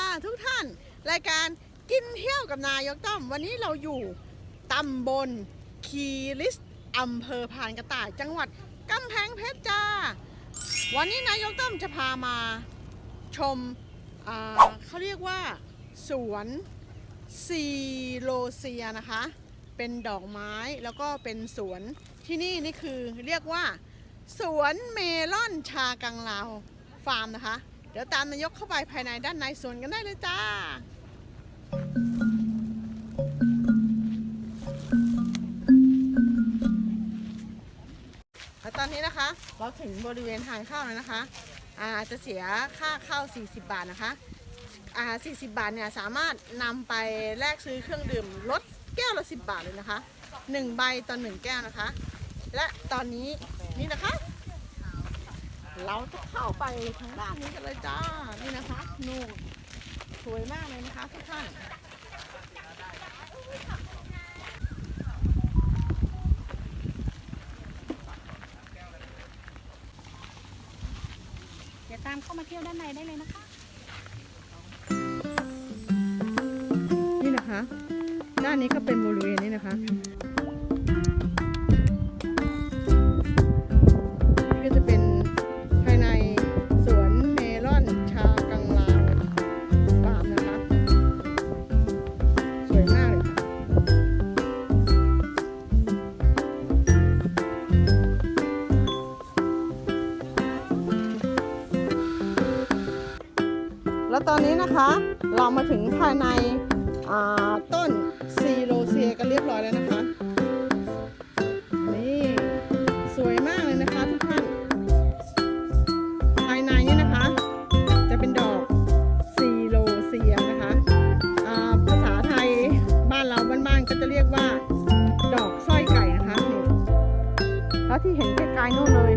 าน รายการกินเที่ยวกับนายกต้อม วันนี้เราอยู่ตำบลคีริสอำเภอพานกระต่าย จังหวัดกำแพงเพชรจ้า วันนี้นายกต้อมจะพามาชมเขาเรียกว่า สวนซีโลเซียนะคะ เป็นดอกไม้แล้วก็เป็นสวนที่นี่นี่คือเรียกว่า สวนเมลอนชากังลาวฟาร์มนะคะ ดี๋ยวตามนายกเข้าไปภายในด้านในสวนกันได้เลยจ้าแล้วตอนนี้นะคะเราถึงบริเวณทางเข้าแล้วนะคะอ่าจะเสียค่าเข้า 40 บาทนะคะอ่า40 บาทเนี่ยสามารถนำไปแลกซื้อเครื่องดื่มลดแก้วละ 10 บาทเลยนะคะ 1 ใบต่อ 1 แก้วนะคะ และตอนนี้นี่นะคะ เราจะเข้าไปทางด้านนี้กันเลยจ้า นี่นะคะนู่นสวยมากเลยนะคะทุกท่านเดี๋ยวตามเข้ามาเที่ยวด้านในได้เลยนะคะ นี่นะคะ ด้านนี้ก็เป็นบริเวณนี้นะคะ แล้วตอนนี้นะคะเรามาถึงภายในต้นซีโรเซียกันเรียบร้อยแล้วนะคะนี่สวยมากเลยนะคะทุกท่านภายในนี่นะคะ จะเป็นดอกซีโรเซียนะคะาภาษาไทยบ้านเราบ้านๆก็จะเรียกว่า ดอกสร้อยไก่นะคะนี่แล้วที่เห็นไกลๆนู่นเลย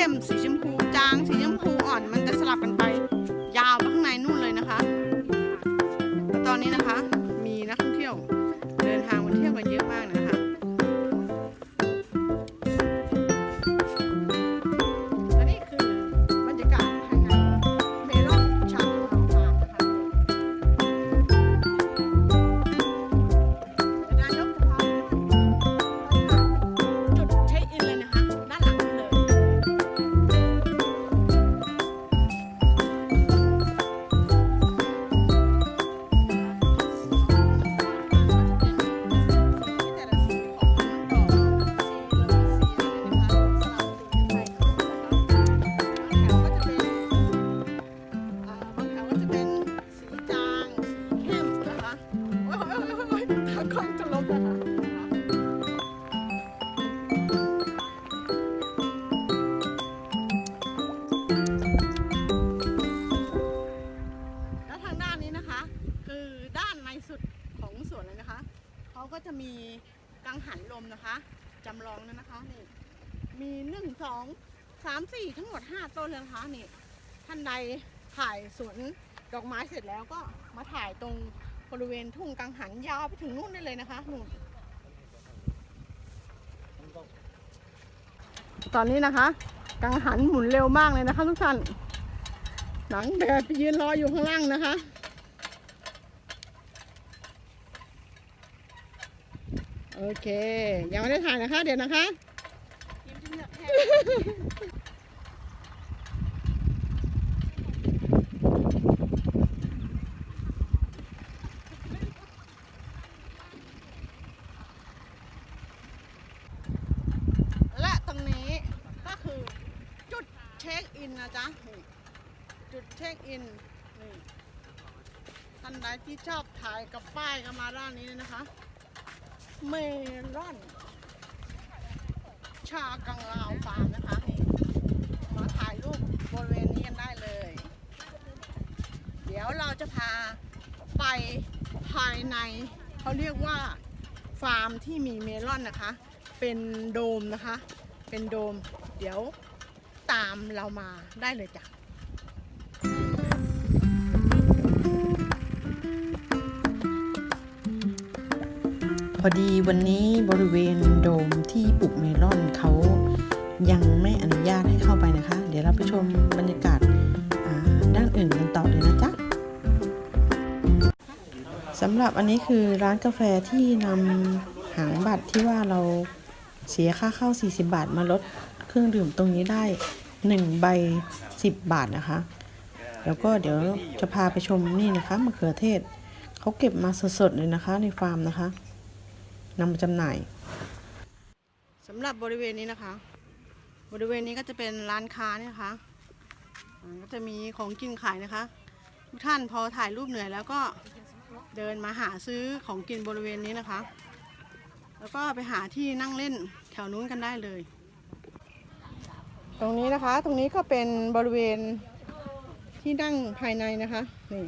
เข้มสีชมพูจางสีชมพู คือด้านในสุดของสวนเลยนะคะเขาก็จะมีกังหันลมนะคะจำลองนั่นนะคะนี่มีหนึ่งสองสามสี่ทั้งหมดห้าต้นเลยนะคะนี่ท่านใดถ่ายสวนดอกไม้เสร็จแล้วก็มาถ่ายตรงบริเวณทุ่งกังหันยาวไปถึงนู่นได้เลยนะคะนู่นตอนนี้นะคะ กังหันหมุนเร็วมากเลยนะคะทุกท่านหนังแบบไปยืนรออยู่ข้างล่างนะคะ โอเค ยังไม่ได้ถ่ายนะคะ เดี๋ยวนะคะและตรงนี้ก็คือจุดเช็คอินนะจ๊ะ จุดเช็คอินท่านใดที่ชอบถ่ายกับป้ายก็มาด้านนี้เลยนะคะ เมลอน ชากังลาวฟาร์มนะคะนี่มาถ่ายรูปบริเวณนี้กันได้เลย เดี๋ยวเราจะพาไปภายใน เขาเรียกว่าฟาร์มที่มีเมลอนนะคะ เป็นโดมนะคะ เป็นโดม เดี๋ยวตามเรามาได้เลยจ้ะ พอดีวันนี้บริเวณโดมที่ปลูกเมลอนเขายังไม่อนุญาตให้เข้าไปนะคะ เดี๋ยวเราไปชมบรรยากาศาด้านอื่นกันต่อเลยนะจ๊ะสำหรับอันนี้คือร้านกาแฟที่นำหางบัตรที่ว่าเราเสียค่าเข้า 40 บาทมาลดเครื่องดื่มตรงนี้ได้ 1 ใบ 10 บาทนะคะ แล้วก็เดี๋ยวจะพาไปชมนี่นะคะมะเขือเทศเขาเก็บมาสดๆเลยนะคะในฟาร์มนะคะ นำมาจำหน่ายสำหรับบริเวณนี้นะคะ บริเวณนี้ก็จะเป็นร้านค้าเนี่ยนะคะอ่าก็จะมีของกินขายนะคะ ทุกท่านพอถ่ายรูปเหนื่อยแล้วก็เดินมาหาซื้อของกินบริเวณนี้นะคะ แล้วก็ไปหาที่นั่งเล่นแถวนู้นกันได้เลย ตรงนี้นะคะ ตรงนี้ก็เป็นบริเวณที่นั่งภายในนะคะ นี่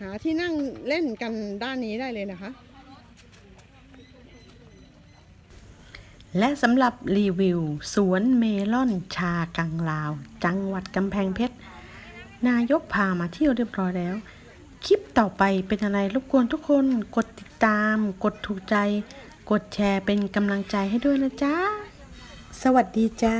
หาที่นั่งเล่นกันด้านนี้ได้เลยนะคะ และสำหรับรีวิว สวนเมลอนชากังลาว จังหวัดกำแพงเพชร นายกพามาเที่ยวเรียบร้อยแล้ว คลิปต่อไปเป็นอะไรรบกวนทุกคนกดติดตาม กดถูกใจ กดแชร์เป็นกำลังใจให้ด้วยนะจ๊ะ สวัสดีจ้า